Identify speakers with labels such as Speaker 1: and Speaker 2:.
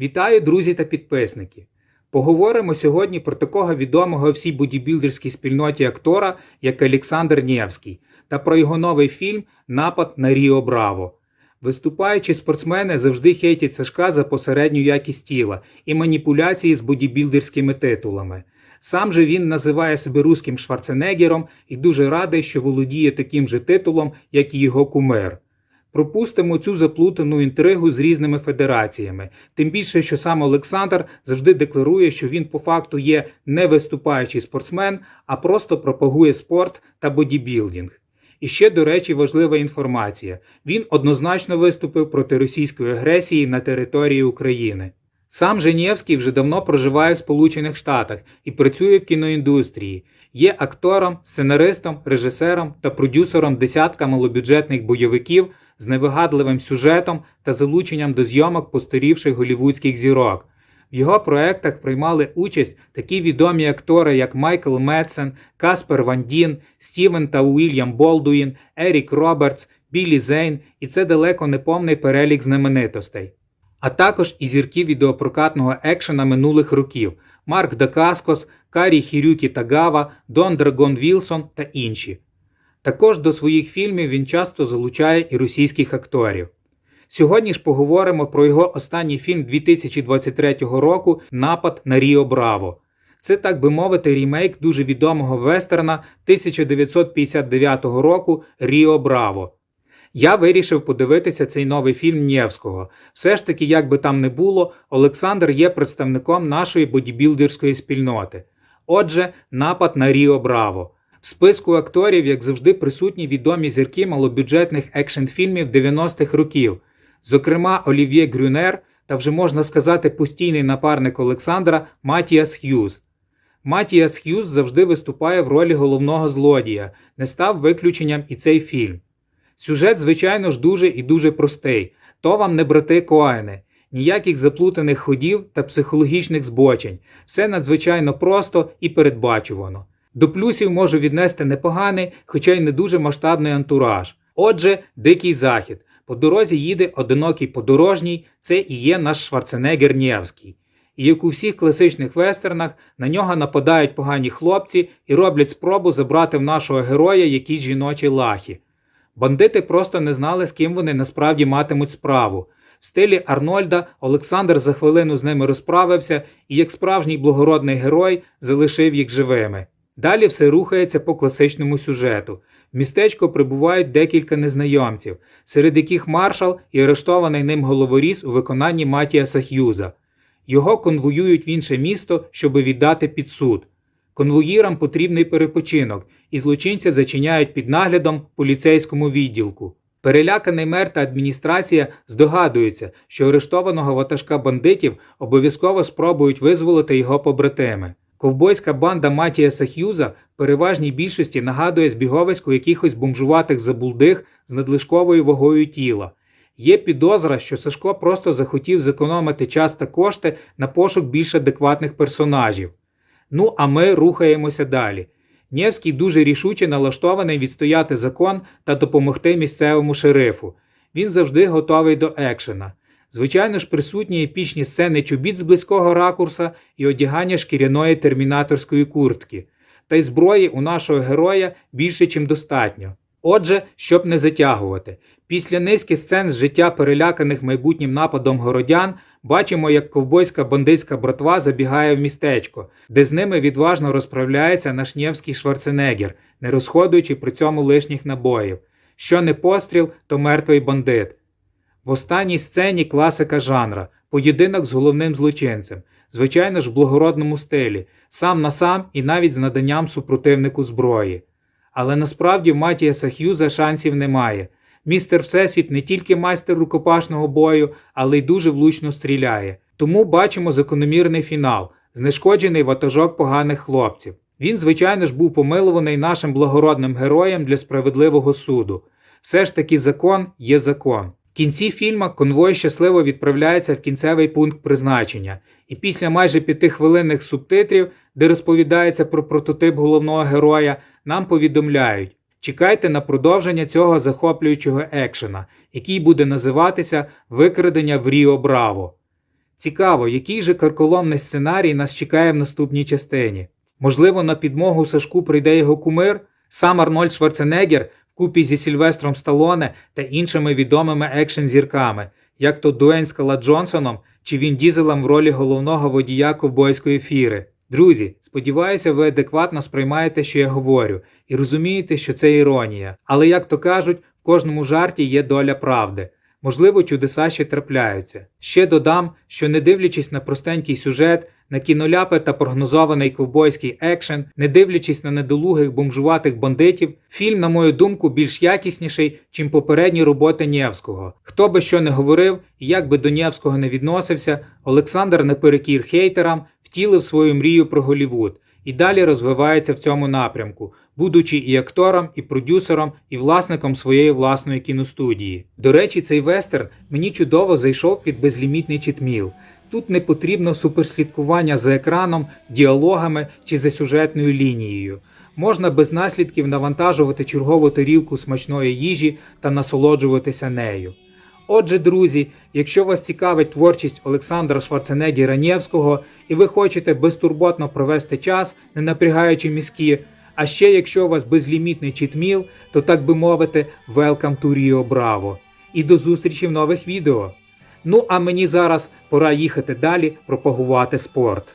Speaker 1: Вітаю, друзі та підписники! Поговоримо сьогодні про такого відомого всій бодібілдерській спільноті актора, як Олександр Нєвський, та про його новий фільм Напад на Ріо Браво. Виступаючі спортсмени завжди хейтять Сашка за посередню якість тіла і маніпуляції з бодібілдерськими титулами. Сам же він називає себе руським Шварценеггером і дуже радий, що володіє таким же титулом, як і його кумир. Пропустимо цю заплутану інтригу з різними федераціями, тим більше, що сам Олександр завжди декларує, що він по факту є не виступаючий спортсмен, а просто пропагує спорт та бодібілдинг. І ще, до речі, важлива інформація: він однозначно виступив проти російської агресії на території України. Сам Женєвський вже давно проживає в Сполучених Штатах і працює в кіноіндустрії. Є актором, сценаристом, режисером та продюсером десятка малобюджетних бойовиків з невигадливим сюжетом та залученням до зйомок постарівших голівудських зірок. В його проектах приймали участь такі відомі актори, як Майкл Метсен, Каспер Ван Дін, Стівен та Уільям Болдуїн, Ерік Робертс, Білі Зейн, і це далеко не повний перелік знаменитостей. А також і зірки відеопрокатного екшена минулих років Марк Дакаскос, Карі Хірюкі Тагава, Дон Драгон Вілсон та інші. Також до своїх фільмів він часто залучає і російських акторів. Сьогодні ж поговоримо про його останній фільм 2023 року Напад на Ріо Браво. Це, так би мовити, рімейк дуже відомого вестерна 1959 року Ріо Браво. Я вирішив подивитися цей новий фільм Нєвського. Все ж таки, як би там не було, Олександр є представником нашої бодібілдерської спільноти. Отже, напад на Ріо Браво. Списку акторів, як завжди, присутні відомі зірки малобюджетних екшн-фільмів 90-х років, зокрема Олів'є Грюнер та вже можна сказати постійний напарник Олександра Матіас Х'юз. Матіас Х'юз завжди виступає в ролі головного злодія, не став виключенням і цей фільм. Сюжет, звичайно ж, дуже і дуже простий. То вам не брати Коайни, ніяких заплутаних ходів та психологічних збочень. Все надзвичайно просто і передбачувано. До плюсів можу віднести непоганий, хоча й не дуже масштабний антураж. Отже, дикий захід. По дорозі їде одинокий подорожній, це і є наш Шварценеггер Нєвський. І як у всіх класичних вестернах, на нього нападають погані хлопці і роблять спробу забрати в нашого героя якісь жіночі лахи. Бандити просто не знали, з ким вони насправді матимуть справу. В стилі Арнольда Олександр за хвилину з ними розправився і, як справжній благородний герой, залишив їх живими. Далі все рухається по класичному сюжету. В містечко прибувають декілька незнайомців, серед яких маршал і арештований ним головоріз у виконанні Матіаса Х'юза. Його конвоюють в інше місто, щоби віддати під суд. Конвоїрам потрібний перепочинок, і злочинця зачиняють під наглядом поліцейському відділку. Переляканий мер та адміністрація здогадуються, що арештованого ватажка бандитів обов'язково спробують визволити його побратими. Ковбойська банда Матіаса Х'юза переважній більшості нагадує збіговисько якихось бомжуватих забулдих з надлишковою вагою тіла. Є підозра, що Сашко просто захотів зекономити час та кошти на пошук більш адекватних персонажів. Ну а ми рухаємося далі. Нєвський дуже рішуче налаштований відстояти закон та допомогти місцевому шерифу. Він завжди готовий до екшена. Звичайно ж, присутні епічні сцени чобіт з близького ракурса і одягання шкіряної термінаторської куртки. Та й зброї у нашого героя більше, чим достатньо. Отже, щоб не затягувати, після низки сцен з життя переляканих майбутнім нападом городян бачимо, як ковбойська бандитська братва забігає в містечко, де з ними відважно розправляється наш Нєвський Шварценеггер, не розходуючи при цьому лишніх набоїв. Що не постріл, то мертвий бандит. В останній сцені класика жанра, поєдинок з головним злочинцем, звичайно ж в благородному стилі, сам на сам і навіть з наданням супротивнику зброї. Але насправді в Матіаса Х'юза шансів немає. Містер Всесвіт не тільки майстер рукопашного бою, але й дуже влучно стріляє. Тому бачимо закономірний фінал, знешкоджений ватажок поганих хлопців. Він, звичайно ж, був помилуваний нашим благородним героям для справедливого суду. Все ж таки закон є закон. Кінці фільма конвой щасливо відправляється в кінцевий пункт призначення, і після майже п'ятихвилинних субтитрів, де розповідається про прототип головного героя, нам повідомляють: чекайте на продовження цього захоплюючого екшена, який буде називатися Викрадення в Ріо Браво. Цікаво, який же карколомний сценарій нас чекає в наступній частині. Можливо, на підмогу Сашку прийде його кумир, сам Арнольд Шварценеггер вкупі зі Сільвестром Сталоне та іншими відомими екшн-зірками, як то Дуейн Скала Джонсоном чи Він Дізелем в ролі головного водія ковбойської фіри. Друзі, сподіваюся, ви адекватно сприймаєте, що я говорю, і розумієте, що це іронія. Але, як то кажуть, в кожному жарті є доля правди. Можливо, чудеса ще трапляються. Ще додам, що не дивлячись на простенький сюжет, на кіноляпи та прогнозований ковбойський екшен, не дивлячись на недолугих бомжуватих бандитів, фільм, на мою думку, більш якісніший, чим попередні роботи Нєвського. Хто би що не говорив і як би до Нєвського не відносився, Олександр наперекір хейтерам втілив свою мрію про Голівуд і далі розвивається в цьому напрямку, будучи і актором, і продюсером, і власником своєї власної кіностудії. До речі, цей вестерн мені чудово зайшов під безлімітний читміл. Тут не потрібно суперслідкування за екраном, діалогами чи за сюжетною лінією. Можна без наслідків навантажувати чергову тарілку смачної їжі та насолоджуватися нею. Отже, друзі, якщо вас цікавить творчість Олександра Шварценеггера Нєвського і ви хочете безтурботно провести час, не напрягаючи мізки, а ще якщо у вас безлімітний читміл, то так би мовити, welcome to Rio Bravo. І до зустрічі в нових відео. Ну а мені зараз пора їхати далі пропагувати спорт.